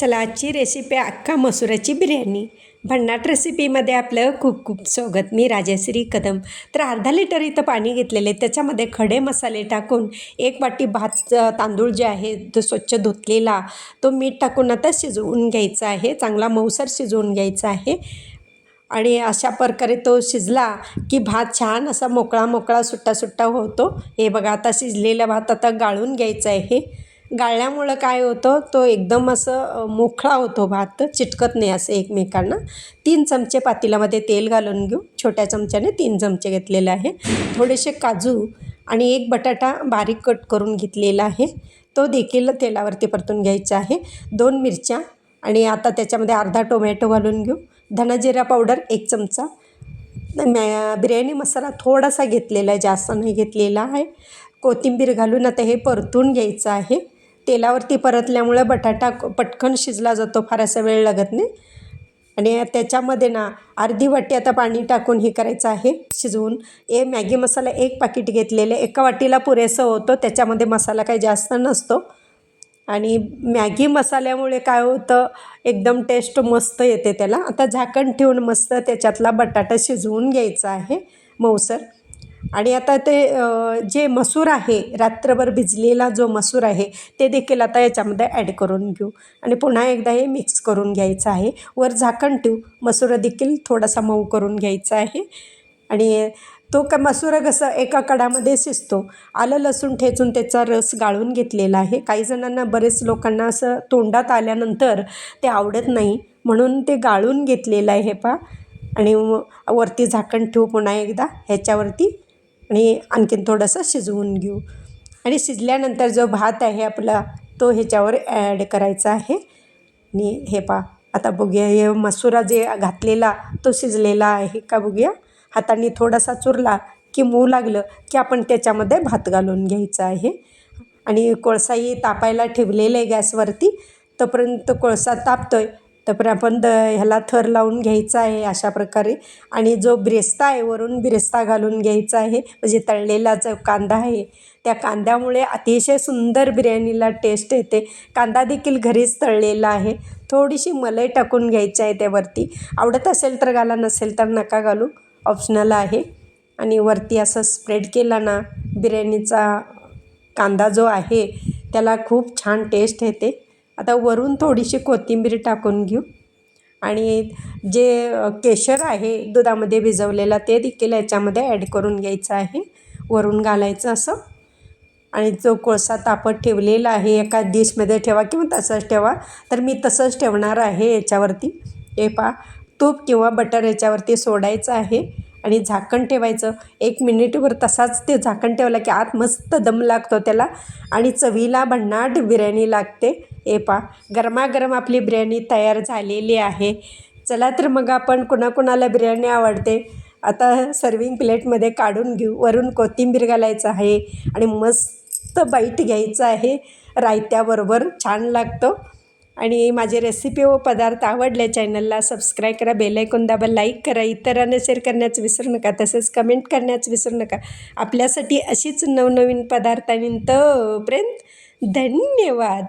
चला आजची रेसिपी आहे अख्खा मसुराची बिर्याणी. भन्नाट रेसिपीमध्ये आपलं खूप खूप स्वागत. मी राजश्री कदम. तर अर्धा लिटर इथं पाणी घेतलेले त्याच्यामध्ये खडे मसाले टाकून एक वाटी भात तांदूळ जे आहे तो स्वच्छ धुतलेला तो मीठ टाकून आता शिजवून घ्यायचा आहे. चांगला मऊसर शिजवून घ्यायचा आहे. आणि अशा प्रकारे तो शिजला की भात छान असा मोकळा मोकळा सुट्टा सुट्टा होतो. हे बघा आता शिजलेला भात आता गाळून घ्यायचा आहे. गाळल्यामुळं काय होतं तो एकदम असं मोकळा होतो भात चिटकत नाही असं एकमेकांना. तीन चमचे पातेल्यामध्ये तेल घालून घेऊ. छोट्या चमच्याने तीन चमचे घेतलेले आहे. थोडेसे काजू आणि एक बटाटा बारीक कट करून घेतलेला आहे. तो देखील तेलावरती परतून घ्यायचा आहे. दोन मिरच्या आणि आता त्याच्यामध्ये अर्धा टोमॅटो घालून घेऊ. धनाजिरा पावडर एक चमचा. मॅ बिर्याणी मसाला थोडासा घेतलेला आहे जास्त नाही घेतलेला आहे. कोथिंबीर घालून आता हे परतून घ्यायचं आहे. तेलावरती परतल्यामुळे बटाटा पटकन शिजला जातो फार असा वेळ लागत नाही. आणि त्याच्यामध्ये ना अर्धी वाटी आता पाणी टाकून हे करायचं आहे. शिजवून ए मॅगी मसाला एक पाकिट घेतलेले एका वाटीला पुरेसं होतं त्याच्यामध्ये मसाला काही जास्त नसतो. आणि मॅगी मसाल्यामुळे काय होतं एकदम टेस्ट मस्त येते त्याला. आता झाकण ठेवून मस्त त्याच्यातला बटाटा शिजवून घ्यायचा आहे मऊसर. आणि आता ते जे मसूर आहे रात्रभर भिजलेला जो मसूर आहे ते देखील आता याच्यामध्ये ॲड करून घेऊ. आणि पुन्हा एकदा हे मिक्स करून घ्यायचं आहे. वर झाकण ठेवू. मसूर देखील थोडासा मऊ करून घ्यायचा आहे. आणि तो का मसूर कसं एका कडामध्ये शिजतो. आलं लसूण ठेचून त्याचा रस गाळून घेतलेला आहे. काही जणांना बरेच लोकांना असं तोंडात आल्यानंतर ते आवडत नाही. म्हणून ते गाळून घेतलेलं आहे हे पा आणि वरती झाकण ठेवू पुन्हा एकदा. ह्याच्यावरती आणि आणखीन थोडंसं शिजवून घेऊ. आणि शिजल्यानंतर जो भात आहे आपला तो ह्याच्यावर ॲड करायचा आहे. आणि हे पा आता बघूया हे मसुरा जे घातलेला तो शिजलेला आहे का बघूया? हाताने थोडासा चुरला की मऊ लागलं की आपण त्याच्यामध्ये भात घालून घ्यायचा आहे. आणि कोळसाही तापायला ठेवलेलं आहे गॅसवरती. तोपर्यंत कोळसा तापतोय. तर आपण द ह्याला थर लावून घ्यायचा आहे अशा प्रकारे. आणि जो ब्रेस्ता आहे वरून ब्रेस्ता घालून घ्यायचा आहे. म्हणजे तळलेला जो कांदा आहे त्या कांद्यामुळे अतिशय सुंदर बिर्याणीला टेस्ट येते. कांदा देखील घरीच तळलेला आहे. थोडीशी मलई टाकून घ्यायची आहे त्यावरती. आवडत असेल तर घाला नसेल तर नका घालू. ऑप्शनल आहे. आणि वरती असं स्प्रेड केला ना बिर्याणीचा कांदा जो आहे त्याला खूप छान टेस्ट येते. आता वरून थोडीशी कोथिंबीर टाकून घेऊ. आणि जे केशर आहे दुधामध्ये भिजवलेला ते देखील याच्यामध्ये ॲड करून घ्यायचं आहे. वरून घालायचं असं. आणि जो कोळसा तापत ठेवलेला आहे एका डिशमध्ये ठेवा किंवा तसंच ठेवा. तर मी तसंच ठेवणार आहे याच्यावरती. हे पा तूप किंवा बटर याच्यावरती सोडायचं आहे. आणि झाकण ठेवायचं. एक मिनिटभर तसाच ते झाकण ठेवलं की आत मस्त दम लागतो त्याला. आणि चवीला भन्नाट बिर्याणी लागते. ए पा गरमागरम आपली बिर्याणी तयार झालेली आहे. चला तर मग आपण कुणाकुणाला बिर्याणी आवडते आता सर्विंग प्लेटमध्ये काढून घेऊ. वरून कोथिंबीर घालायचं आहे आणि मस्त बाईट घ्यायचं आहे. रायत्याबरोबर छान लागतो. आणि माझे रेसिपी व पदार्थ आवडले चॅनलला सबस्क्राईब करा बेलायकून दाबा लाईक करा इतरांना शेअर करण्याचं विसरू नका तसेच कमेंट करण्याचं विसरू नका. आपल्यासाठी अशीच नवनवीन पदार्थांनी तोपर्यंत धन्यवाद.